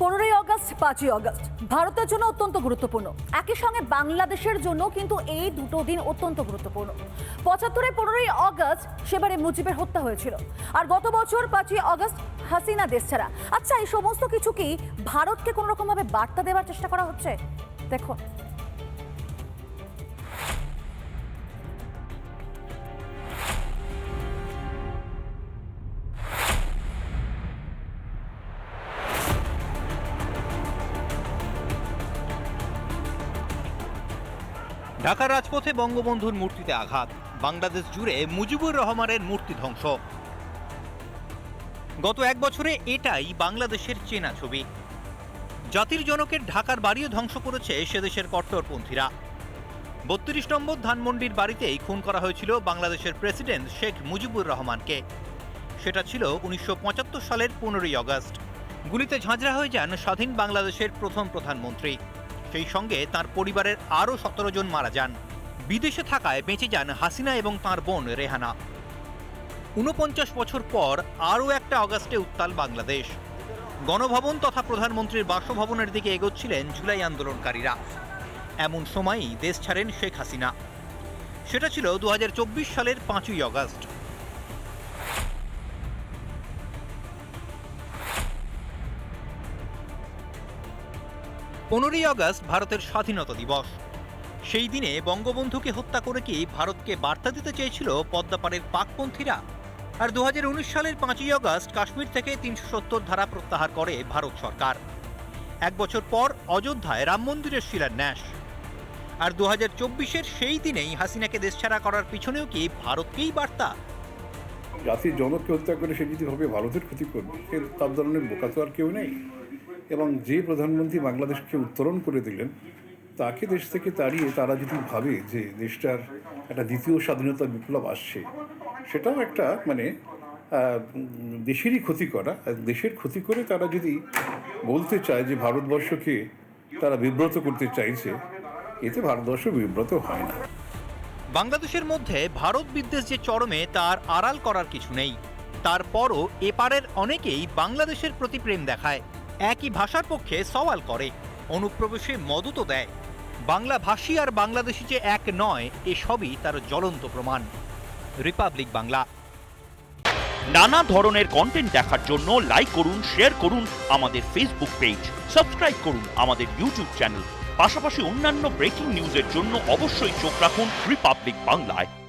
পনেরোই অগস্ট, পাঁচই অগস্ট। ভারতের জন্য অত্যন্ত গুরুত্বপূর্ণ। একই সঙ্গে বাংলাদেশের জন্য কিন্তু এই দুটো দিন অত্যন্ত গুরুত্বপূর্ণ। পঁচাত্তরে পনেরোই অগস্ট সেবারে মুজিবের হত্যা হয়েছিল। আর গত বছর পাঁচই অগস্ট হাসিনা দেশ ছাড়া। আচ্ছা এই সমস্ত কিছু কি ভারতকে কোনোরকমভাবে বার্তা দেওয়ার চেষ্টা করা হচ্ছে? দেখো ঢাকার রাজপথে বঙ্গবন্ধুর মূর্তিতে আঘাত। বাংলাদেশ জুড়ে মুজিবুর রহমানের মূর্তি ধ্বংস। গত এক বছরে এটাই বাংলাদেশের চেনা ছবি। জাতির জনকের ঢাকার বাড়িও ধ্বংস করেছে সেদেশের কট্টরপন্থীরা। বত্রিশ নম্বর ধানমন্ডির বাড়িতেই খুন করা হয়েছিল বাংলাদেশের প্রেসিডেন্ট শেখ মুজিবুর রহমানকে। সেটা ছিল উনিশশো পঁচাত্তর সালের পনেরোই আগস্ট। গুলিতে ঝাঁঝরা হয়ে যান স্বাধীন বাংলাদেশের প্রথম প্রধানমন্ত্রী। সেই সঙ্গে তার পরিবারের আরও সতেরো জন মারা যান। বিদেশে থাকায় বেঁচে যান হাসিনা এবং তার বোন রেহানা। ঊনপঞ্চাশ বছর পর আরও একটা অগাস্টে উত্তাল বাংলাদেশ। গণভবন তথা প্রধানমন্ত্রীর বাসভবনের দিকে এগোচ্ছিলেন জুলাই আন্দোলনকারীরা। এমন সময়ই দেশ ছাড়েন শেখ হাসিনা। সেটা ছিল দু হাজার চব্বিশ সালের পাঁচই আগস্ট পনেরোই আগস্ট ভারতের স্বাধীনতা দিবস। সেই দিনে বঙ্গবন্ধুকে হত্যা করে কি ভারতকে বার্তা দিতে চেয়েছিল পদ্মাপাড়ের পাকপন্থীরা? আর দুহাজার উনিশ সালের পাঁচই আগস্ট কাশ্মীর থেকে তিনশো সত্তর ধারা প্রত্যাহার করে ভারত সরকার। এক বছর পর অযোধ্যায় রাম মন্দিরের শিলান্যাস। আর দু হাজার চব্বিশের সেই দিনেই হাসিনাকে দেশছাড়া করার পিছনেও কি ভারতকেই বার্তা? জাতির জনককে হত্যা করে সে যদি ভাবে ভারতের ক্ষতি করবে? তার ধরনের বোকা তো আর কেউ নেই। এবং যে প্রধানমন্ত্রী বাংলাদেশকে উত্তরণ করে দিলেন, তাকে দেশ থেকে তাড়িয়ে তারা যদি ভাবে যে দেশটার একটা দ্বিতীয় স্বাধীনতা বিপ্লব আসছে, সেটাও একটা মানে দেশেরই ক্ষতি করা। দেশের ক্ষতি করে তারা যদি বলতে চায় যে ভারতবর্ষকে তারা বিব্রত করতে চাইছে, এতে ভারতবর্ষ বিব্রত হয় না। বাংলাদেশের মধ্যে ভারত বিদ্বেষ যে চরমে, তার আড়াল করার কিছু নেই। তারপরও এপারের অনেকেই বাংলাদেশের প্রতি প্রেম দেখায়। একই ভাষার পক্ষে সওয়াল করে। অনুপ্রবেশে মদতও দেয়। বাংলা ভাষী আর বাংলাদেশি যে এক নয় এসবই তার জ্বলন্ত প্রমাণ। রিপাবলিক বাংলা। নানা ধরনের কন্টেন্ট দেখার জন্য লাইক করুন শেয়ার করুন আমাদের ফেসবুক পেজ সাবস্ক্রাইব করুন আমাদের ইউটিউব চ্যানেল পাশাপাশি অন্যান্য ব্রেকিং নিউজের জন্য অবশ্যই চোখ রাখুন রিপাবলিক বাংলায়